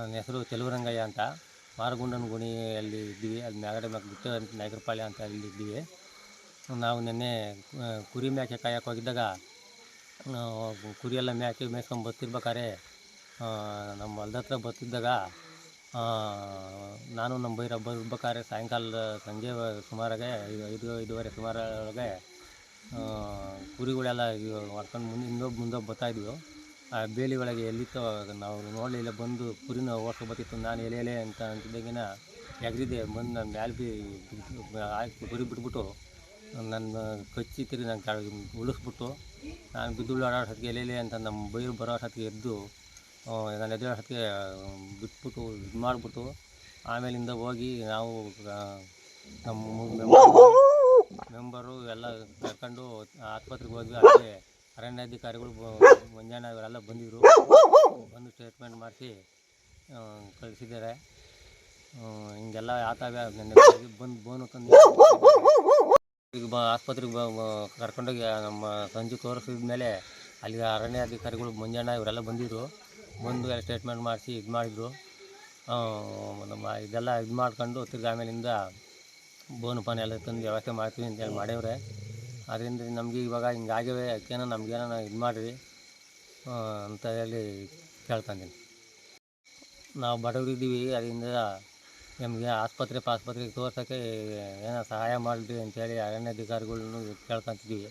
ನನ್ನ ಹೆಸರು ಚೆಲುವರಂಗಯ್ಯ ಅಂತ. ಮಾರಗುಂಡನ ಗುಣಿಯಲ್ಲಿ ಇದ್ದೀವಿ ಅಲ್ಲಿ ಮ್ಯಾಗಡೆ ಮ್ಯಾಗ ಬಿಟ್ಟು ನಾಯಕರಪಾಳ್ಯ ಅಂತ ಅಲ್ಲಿ ಇದ್ದೀವಿ ನಾವು ನಿನ್ನೆ ಕುರಿ ಮ್ಯಾಕೆ ಕಾಯಕ್ಕೆ ಹೋಗಿದ್ದಾಗ ಕುರಿಯೆಲ್ಲ ಮ್ಯಾಕೆ ಮೇಯ್ಸ್ಕೊಂಡು ಬರ್ತಿರ್ಬೇಕಾದ್ರೆ ನಮ್ಮ ಹೊಲ್ದ ಹತ್ರ ಬರ್ತಿದ್ದಾಗ ನಾನು ನಮ್ಮ ಬೈರ ಬರ್ಬೇಕಾದ್ರೆ ಸಾಯಂಕಾಲ ಸಂಜೆ ಸುಮಾರಾಗೆ, ಐದು ಐದುವರೆ ಸುಮಾರಾಗೆ ಕುರಿಗಳೆಲ್ಲ ಹೊಡ್ಕೊಂಡು ಮುಂದೆ ಇನ್ನೊಬ್ಬ ಮುಂದೆ ಬರ್ತಾಯಿದ್ವು ಆ ಬೇಲಿ ಒಳಗೆ ಎಲ್ಲಿತ್ತೋ ನಾವು ನೋಡಲಿಲ್ಲ ಬಂದು ಕುರಿನ ಓಡ್ಸ್ಕೊ ಬರ್ತಿತ್ತು. ನಾನು ಎಲೆ ಎಲೆ ಅಂತ ಅಂತಿದ್ದಾಗಿನ ಎಗರಿದೆ ಬಂದು ನನ್ನ ಮ್ಯಾಲೆ ಬಿ ಆಯ್ತು ಕುರಿ ಬಿಟ್ಬಿಟ್ಟು ನನ್ನ ಕಚ್ಚಿ ತಿರುಗಿ ನಾನು ಕೆಳಗೆ ಉಳಿಸ್ಬಿಟ್ಟು ನಾನು ಬಿದ್ದು ಆಡೋಷ್ಟೊತ್ತಿಗೆ ಎಲೆ ಎಲೆ ಅಂತ ನಮ್ಮ ಬೈರು ಬರೋ ಅಷ್ಟೊತ್ತಿಗೆ ಎದ್ದು ನಾನು ಎದ್ದು ಅಷ್ಟೊತ್ತಿಗೆ ಬಿಟ್ಬಿಟ್ಟು ಇದು ಮಾಡಿಬಿಟ್ಟು ಆಮೇಲಿಂದ ಹೋಗಿ ನಾವು ನಮ್ಮ ಮೆಂಬರು ಎಲ್ಲ ಕರ್ಕೊಂಡು ಆಸ್ಪತ್ರೆಗೆ ಹೋದ್ವಿ. ಅಲ್ಲಿ ಅರಣ್ಯಾಧಿಕಾರಿಗಳು ಮುಂಜಾನೆ ಅವರೆಲ್ಲ ಬಂದಿದ್ದರು ಬಂದು ಟ್ರೀಟ್ಮೆಂಟ್ ಮಾಡಿಸಿ ಕಳಿಸಿದ್ದಾರೆ. ಹಿಂಗೆಲ್ಲ ಆತಾವೆ ಬಂದು ಬೋನು ತಂದು ಈಗ ಬ ಆಸ್ಪತ್ರೆಗೆ ಬ- ಕರ್ಕೊಂಡೋಗಿ ನಮ್ಮ ಸಂಜೆ ತೋರಿಸಿದ ಮೇಲೆ ಅಲ್ಲಿಗೆ ಅರಣ್ಯಾಧಿಕಾರಿಗಳು ಮುಂಜಾನೆ ಇವರೆಲ್ಲ ಬಂದಿದ್ದರು ಬಂದು ಎಲ್ಲ ಟ್ರೀಟ್ಮೆಂಟ್ ಮಾಡಿಸಿ ಇದು ಮಾಡಿದರು. ನಮ್ಮ ಇದೆಲ್ಲ ಇದು ಮಾಡ್ಕೊಂಡು ತಿರ್ಗಿ ಆಮೇಲಿಂದ ಬೋನು ಪಾನ ಎಲ್ಲ ತಂದು ವ್ಯವಸ್ಥೆ ಮಾಡ್ತೀವಿ ಅಂತೇಳಿ ಮಾಡೇವ್ರೆ ಅದರಿಂದ ನಮಗೆ ಇವಾಗ ಹಿಂಗಾಗಿವೆ ಅದಕ್ಕೇನೋ ನಮಗೇನೋ ಇದು ಮಾಡಿರಿ ಅಂತ ಹೇಳಿ ಕೇಳ್ಕೊಂತೀನಿ ನಾವು ಬಡವರಿದ್ದೀವಿ, ಅದರಿಂದ ನಮಗೆ ಆಸ್ಪತ್ರೆ ಪಾಸ್ಪತ್ರೆಗೆ ತೋರ್ಸೋಕ್ಕೆ ಏನೋ ಸಹಾಯ ಮಾಡಿರಿ ಅಂತೇಳಿ ಅರಣ್ಯಾಧಿಕಾರಿಗಳ್ನು ಕೇಳ್ಕೊಂತಿದ್ದೀವಿ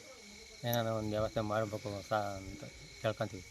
ಏನಾರ ಒಂದು ವ್ಯವಸ್ಥೆ ಮಾಡಬೇಕು ಸಹ ಅಂತ ಕೇಳ್ಕೊಂತೀವಿ